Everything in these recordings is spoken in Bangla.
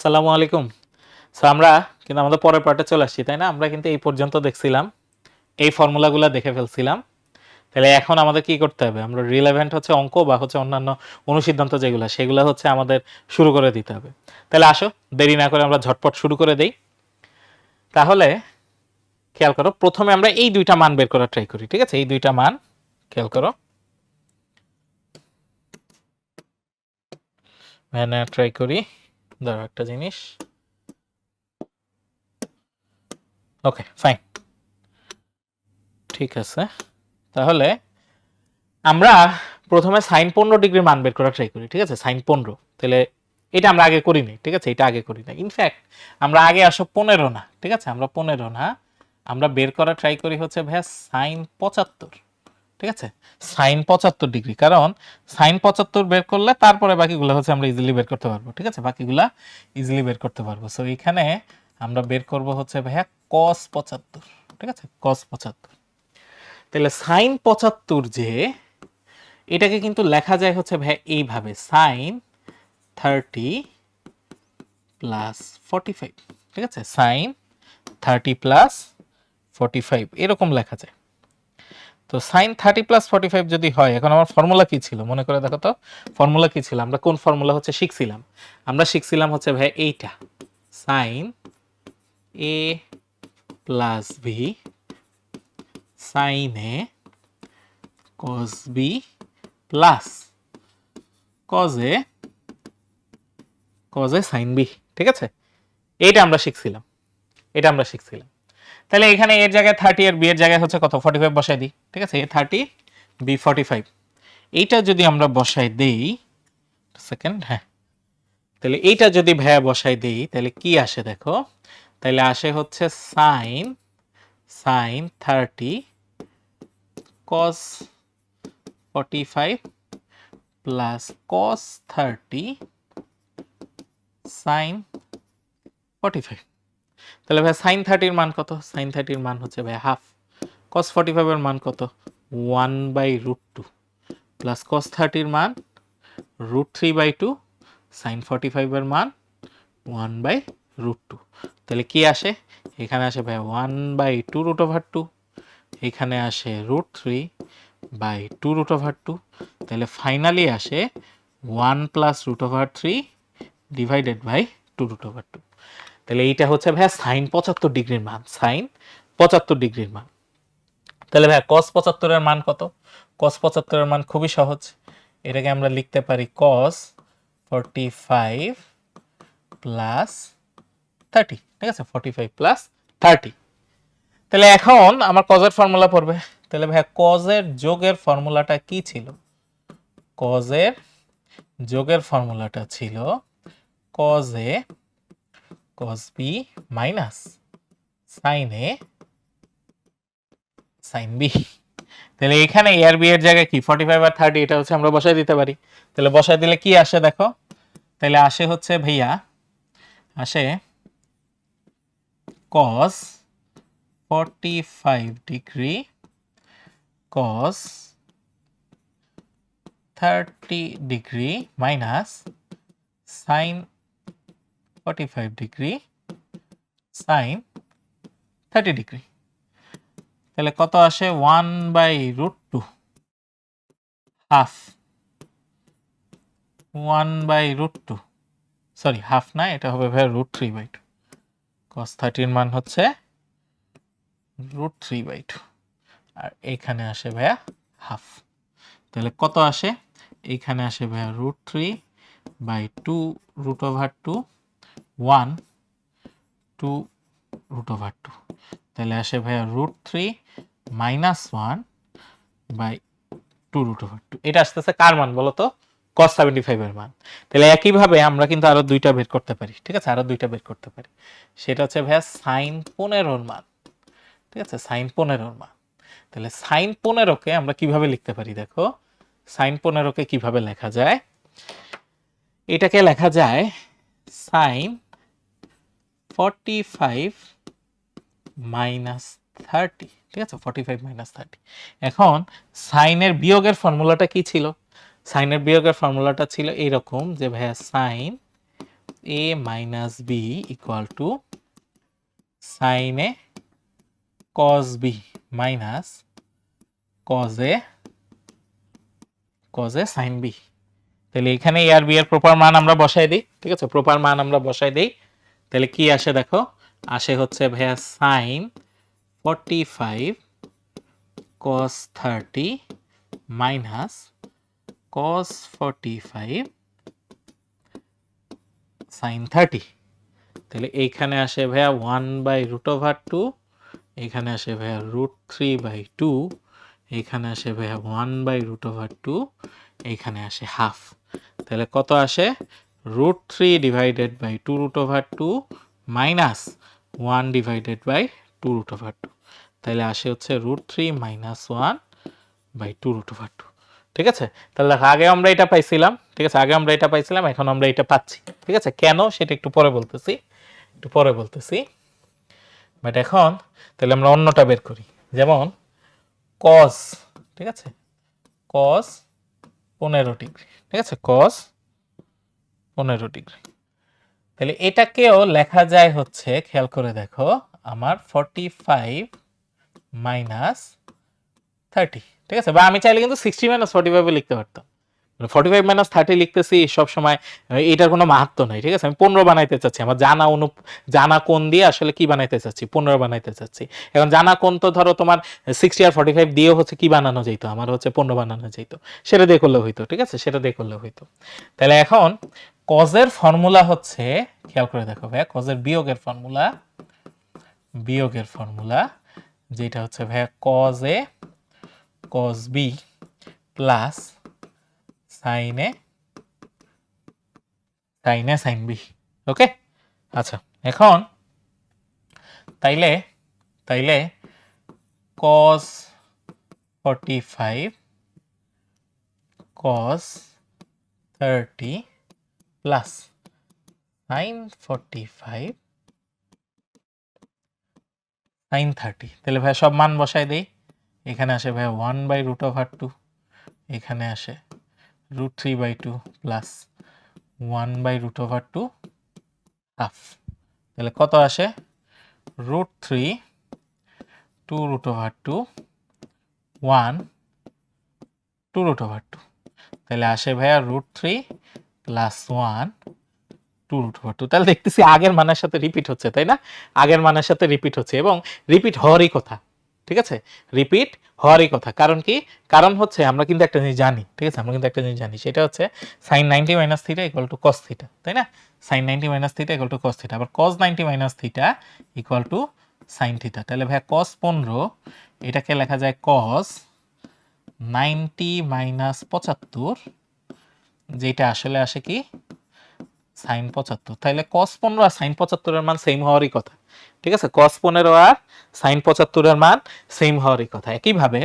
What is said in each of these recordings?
আসসালামু আলাইকুম। সো আমরা কিন্তু আমাদের পরের পার্টে চলে আসছি, তাই না? আমরা কিন্তু এই পর্যন্ত দেখছিলাম, এই ফর্মুলাগুলো দেখে ফেলছিলাম। তাহলে এখন আমাদের কি করতে হবে? আমরা রিলেভেন্ট হচ্ছে অঙ্ক বা হচ্ছে অন্যান্য অনুসিদ্ধান্ত যেগুলো, সেগুলো হচ্ছে আমাদের শুরু করে দিতে হবে। তাহলে আসো, দেরি না করে আমরা ঝটপট শুরু করে দেই। তাহলে খেয়াল করো, প্রথমে আমরা এই দুইটা মান বের করার ট্রাই করি, ঠিক আছে? এই দুইটা মান, খেয়াল করো। ভ্যানে ট্রাই করি। ধরো একটা জিনিস। ওকে ফাইন ঠিক আছে। তাহলে আমরা প্রথমে সাইন পনেরো ডিগ্রির মান বের করা ট্রাই করি, ঠিক আছে? সাইন পনেরো। তাহলে এটা আমরা আগে করিনি, ঠিক আছে? এটা আগে করি না ইনফ্যাক্ট আমরা আগে আসো পনেরো না, ঠিক আছে? আমরা পনেরো না। আমরা বের করা ট্রাই করি হচ্ছে ভাইয়া সাইন পঁচাত্তর। ঠিক আছে? সাইন পঁচাত্তর ডিগ্রি কারণ সাইন পঁচাত্তর বের করলে তারপরে বাকিগুলো হচ্ছে আমরা ইজিলি বের করতে পারব, ঠিক আছে? বাকিগুলা ইজিলি বের করতে পারব। সো এখানে আমরা বের করব হচ্ছে ভাইয়া কস পঁচাত্তর, ঠিক আছে? কস পঁচাত্তর। তাহলে সাইন পঁচাত্তর যে, এটাকে কিন্তু লেখা যায় হচ্ছে ভাইয়া এইভাবে sine thirty plus forty five ঠিক আছে? Sine thirty plus forty five এরকম লেখা যায়। তো sine thirty plus forty five যদি হয়, এখন আমার ফর্মুলা কি ছিল? মনে করে দেখো তো ফর্মুলা কি ছিল? আমরা কোন ফর্মুলা হচ্ছে শিখছিলাম? আমরা শিখছিলাম হচ্ছে ভাই এইটা। Sine A plus B sine A cos B plus cos A cos A sine B ঠিক আছে? এইটা আমরা শিখছিলাম। এটা আমরা শিখছিলাম। তাহলে এখানে এর জায়গায় থার্টি আর বি এর জায়গায় হচ্ছে কত? ফর্টি ফাইভ বসাই দিই। ঠিক আছে? A thirty B forty five এইটা যদি আমরা বসাই দেই সেকেন্ড হ্যাঁ। তাহলে এইটা যদি ভাইয়া বসাই দেই, তাহলে কি আসে দেখো? তাহলে আসে হচ্ছে sine sine thirty cos forty five plus cos thirty sine forty five তাহলে ভাই সাইন থার্টির মান কত? সাইন থার্টির মান হচ্ছে ভাই হাফ কস ফর্টি ফাইভের মান কত? One by root two plus cos থার্টির মান root three by two sine forty ফাইভের মান ওয়ান বাই রুট টু তাহলে কি আসে? এখানে আসে ভাই one by two root over two এখানে আসে root three by two root over two তাহলে ফাইনালি আসে one plus root over three divided by two root over two তাহলে এইটা হচ্ছে ভাইয়া সাইন পঁচাত্তর ডিগ্রির মান সাইন পঁচাত্তর ডিগ্রির মান। তাহলে ভাইয়া কস পঁচাত্তরের মান কত? কস পঁচাত্তরের মান খুবই সহজ। এটাকে আমরা লিখতে পারি cos forty five plus thirty ঠিক আছে? ফর্টি ফাইভ প্লাস থার্টি তাহলে এখন আমার কজের ফর্মুলা পড়বে। তাহলে ভাইয়া কজের যোগের ফর্মুলাটা কি ছিল? কজের যোগের ফর্মুলাটা ছিল কজে cos b minus sine A sine b. তাহলে এখানে এর বি এর জায়গায় কি? ফর্টি ফাইভ আর থার্টি এটা হচ্ছে আমরা বসাই দিতে পারি। তাহলে বসাই দিলে কি আসে দেখো? তাহলে আসে হচ্ছে ভাইয়া, আসে cos forty five degree cos thirty degree minus sine 45 degree sine 30 degree তাহলে কত আসে? One by root half one by root sorry half না, এটা হবে ভাই root three by two cos মান হচ্ছে রুট থ্রি বাই টু আর এখানে আসে ভাইয়া হাফ তাহলে কত আসে? এইখানে আসে ভাইয়া root three by two root over two one two root over two তাহলে আসে ভাইয়া root three minus one by two root over two এটা আসতেছে কার মান বলো তো? কস সেভেন্টি ফাইভের মান। তাহলে একইভাবে আমরা কিন্তু আরও দুইটা বের করতে পারি, ঠিক আছে? আরও দুইটা বের করতে পারি। সেটা হচ্ছে ভাইয়া সাইন পনেরোর মান, ঠিক আছে? সাইন পনেরোর মান। তাহলে সাইন পনেরোকে আমরা কীভাবে লিখতে পারি দেখো? সাইন পনেরোকে কীভাবে লেখা যায়? এটাকে লেখা যায় sine forty five minus thirty ঠিক আছে? ফর্টি ফাইভ মাইনাস থার্টি এখন সাইনের বিয়োগের ফর্মুলাটা কি ছিল? সাইনের বিয়োগের ফর্মুলাটা ছিল এইরকম যে ভাইয়া sine A minus B equal to sine A cos B minus cos A cos A sine B তাহলে এখানে এ আর বি এর প্রপার মান আমরা বসাই দিই, ঠিক আছে? প্রপার মান আমরা বসাই দিই তাহলে কি আসে দেখো? আসে হচ্ছে ভাইয়া sine forty five cos thirty minus cos forty five sine thirty তাহলে এইখানে আসে ভাইয়া one by root over two এখানে আসে ভাইয়া রুট থ্রি বাই টু এখানে আসে ভাইয়া one by root over two এখানে আসে হাফ তাহলে কত আসে? Root three divided by two root over two minus one divided by two root over two তাহলে আসে হচ্ছে root three minus one by two root over two ঠিক আছে? তাহলে আগে আমরা এটা পাইছিলাম, ঠিক আছে? আগে আমরা এটা পাইছিলাম, এখন আমরা এটা পাচ্ছি। ঠিক আছে? কেন? সেটা একটু পরে বলতেছি, একটু পরে বলতেছি। বাট এখন তাহলে আমরা অন্যটা বের করি। যেমন কস ঠিক আছে? কস পনেরো ডিগ্রি, ঠিক আছে? কস পনেরো ডিগ্রি। তাহলে এটাকেও লেখা যায় হচ্ছে, খেয়াল করে দেখো, আমার ফর্টি ফাইভ মাইনাস থার্টি ঠিক আছে? বা আমি চাইলে কিন্তু সিক্সটি মাইনাস ফর্টি ফাইভে লিখতে পারতাম। ফর্টি ফাইভ মাইনাস থার্টি লিখতেছি সবসময় এটার কোনো মাহাত্ম নাই, ঠিক আছে? আমি পনেরো বানাইতে চাচ্ছি, আমার জানা অনু, জানা কোন দিয়ে আসলে কি বানাইতে চাচ্ছি? পনেরো বানাইতে চাচ্ছি। এখন জানা কোন তো ধরো তোমার সিক্সটি আর ফর্টি ফাইভ দিয়ে হচ্ছে কি বানানো যেত আমার হচ্ছে পনেরো বানানো যেত সেটা দিয়ে করলে হইতো, ঠিক আছে? সেটা দিয়ে করলে হইতো। তাহলে এখন কজের ফর্মুলা হচ্ছে, খেয়াল করে দেখো ভাইয়া, কজের বিয়োগের ফর্মুলা বিয়োগের ফর্মুলা, যেটা হচ্ছে ভাইয়া cos A cos B plus sine A sine A sine B okay আচ্ছা এখন তাইলে তাইলে cos forty five cos thirty plus sine forty five, sine thirty. তাহলে ভাই সব মান বসাই দেই। এখানে আসে ভাই one by root over two, এখানে আসে root three by two plus one by root over two half. তাহলে কত আসে? Root three two root over two one two root over two. তাহলে আসে ভাইয়া root three plus one, two root over two. তাহলে দেখতেছি আগের মানের সাথে রিপিট হচ্ছে, তাই না? আগের মানের সাথে রিপিট হচ্ছে এবং রিপিট হওয়ারই কথা, ঠিক আছে? রিপিট হওয়ারই কথা। কারণ কি? কারণ হচ্ছে আমরা কিন্তু একটা জিনিস জানি, ঠিক আছে? আমরা কিন্তু একটা জিনিস জানি, সেটা হচ্ছে sine ninety minus theta equal to cos theta তাই না? Sine ninety minus theta equal to cos theta আবার cos ninety minus theta equal to sine theta তাহলে ভাইয়া কস পনেরো, এটাকে লেখা যায় কস নাইনটি মাইনাস পঁচাত্তর যেটা আসলে আসে কি? সাইন পঁচাত্তর। তাহলে কস পনেরো আর সাইন পঁচাত্তরের মান সেম হওয়ারই কথা। ঠিক আছে? কস পনেরো আর সাইন পঁচাত্তরের মান সেম হওয়ারই কথা। একইভাবে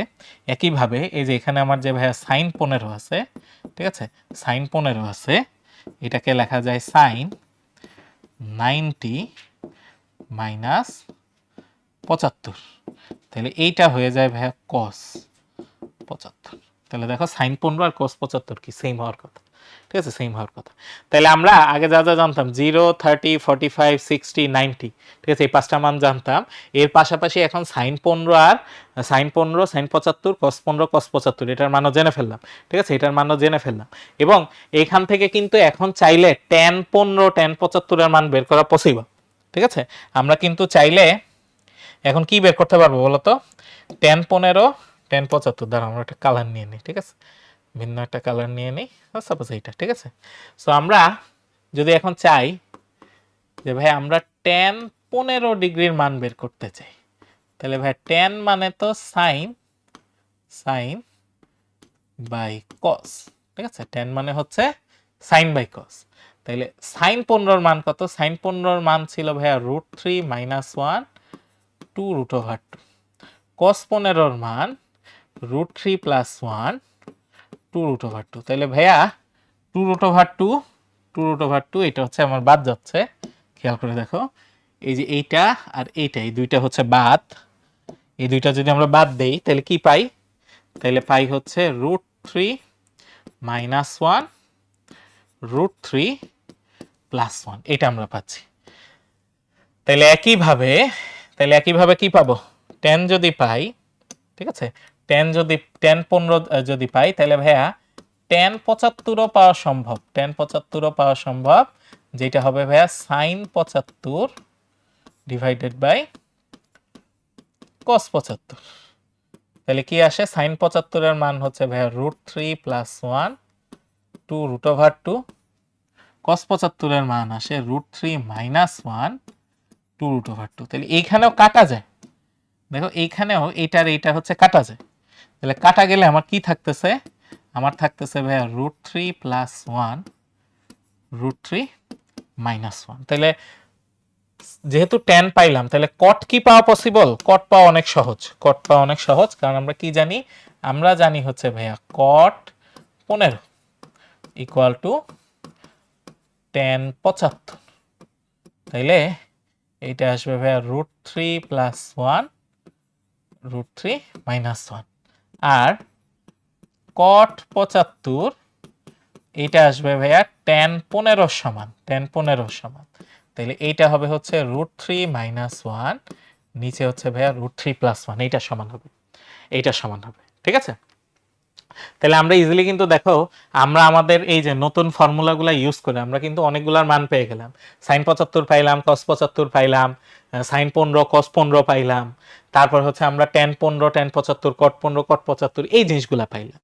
একইভাবে এই যে এখানে আমার যে ভাইয়া সাইন পনেরো আছে, ঠিক আছে? সাইন পনেরো আছে, এটাকে লেখা যায় সাইন নাইনটি মাইনাস পঁচাত্তর। তাহলে এইটা হয়ে যায় ভাইয়া কস পঁচাত্তর। তাহলে দেখো সাইন পনেরো আর কস পঁচাত্তর কি সেম হওয়ার কথা। ঠিক আছে? সেম হওয়ার কথা। তাহলে আমরা আগে যা যা জানতাম zero thirty forty five sixty ninety ঠিক আছে? এই পাঁচটা মান জানতাম। এর পাশাপাশি এখন সাইন পনেরো আর সাইন পনেরো সাইন পঁচাত্তর কস পনেরো কস পঁচাত্তর, এটার মানও জেনে ফেললাম। ঠিক আছে? এটার মানও জেনে ফেললাম। এবং এখান থেকে কিন্তু এখন চাইলে টেন পনেরো টেন পঁচাত্তরের মান বের করা পসিবল ঠিক আছে? আমরা কিন্তু চাইলে এখন কি বের করতে পারব বলো তো টেন পনেরো টেন পঁচাত্তর। দ্বারা আমরা একটা কালার নিয়ে নিই, ঠিক আছে? ভিন্ন একটা কালার নিয়ে নিই সাপোজ এইটা, ঠিক আছে? সো আমরা যদি এখন চাই যে ভাই আমরা টেন পনেরো ডিগ্রির মান বের করতে চাই, তাহলে ভাই টেন মানে তো সাইন সাইন বাই কস ঠিক আছে? টেন মানে হচ্ছে সাইন বাই কস তাহলে সাইন পনেরোর মান কত? সাইন পনেরোর মান ছিল ভাইয়া root three minus one two root over two cos পনেরোর মান root three plus one two root over two তাহলে ভাইয়া two root over two two root over two এটা হচ্ছে আমার বাদ যাচ্ছে। খেয়াল করে দেখো, এই যে এইটা আর এইটা, এই দুইটা হচ্ছে বাদ। এই দুইটা যদি আমরা বাদ দেই তাহলে কি পাই? তাহলে পাই হচ্ছে root three minus one root three plus one এটা আমরা পাচ্ছি। তাহলে একইভাবে তাহলে একইভাবে কি পাবো? টেন যদি পাই, ঠিক আছে? টেন যদি, টেন পনেরো যদি পাই, তাহলে ভাইয়া টেন পঁচাত্তরও পাওয়া সম্ভব। টেন পঁচাত্তরও পাওয়া সম্ভব, যেটা হবে ভাইয়া সাইন পঁচাত্তর ডিভাইডেড বাই কস পঁচাত্তর। তাহলে কি আসে? সাইন পঁচাত্তরের মান হচ্ছে ভাইয়া root three plus one two root over two cos পঁচাত্তরের মান আসে root three minus one two root over two তাহলে এইখানেও কাটা যায়। দেখো এইখানেও এইটার এইটা হচ্ছে কাটা যায়। তাহলে কাটা গেলে আমার কি থাকতেছে? আমার থাকতেছে ভাইয়া root three plus one root three minus one তাহলে যেহেতু টেন পাইলাম, তাহলে কট কি পাওয়া পসিবল কট পাওয়া অনেক সহজ। কট পাওয়া অনেক সহজ, কারণ আমরা কি জানি? আমরা জানি হচ্ছে ভাইয়া কট পনেরো ইকুয়াল টু টেন পঁচাত্তর। তাইলে এইটা আসবে ভাইয়া root three plus one root three minus one আর কট পঁচাত্তর এটা আসবে ভাইয়া টেন পনেরো সমান টেন পনেরো সমান। তাহলে এইটা হবে হচ্ছে রুট থ্রি মাইনাস ওয়ান নিচে হচ্ছে ভাইয়া রুট থ্রি প্লাস ওয়ান এইটা সমান হবে, এইটা সমান হবে, ঠিক আছে? তাহলে আমরা ইজিলি কিন্তু দেখো, আমরা আমাদের এই যে নতুন ফর্মুলাগুলো ইউজ করে আমরা কিন্তু অনেকগুলোর মান পেয়ে গেলাম। সাইন পঁচাত্তর পাইলাম কস পঁচাত্তর পাইলাম সাইন পনেরো কস পনেরো পাইলাম, তারপর হচ্ছে আমরা টেন পনেরো টেন পঁচাত্তর কট পনেরো কট পঁচাত্তর, এই জিনিসগুলো পাইলাম।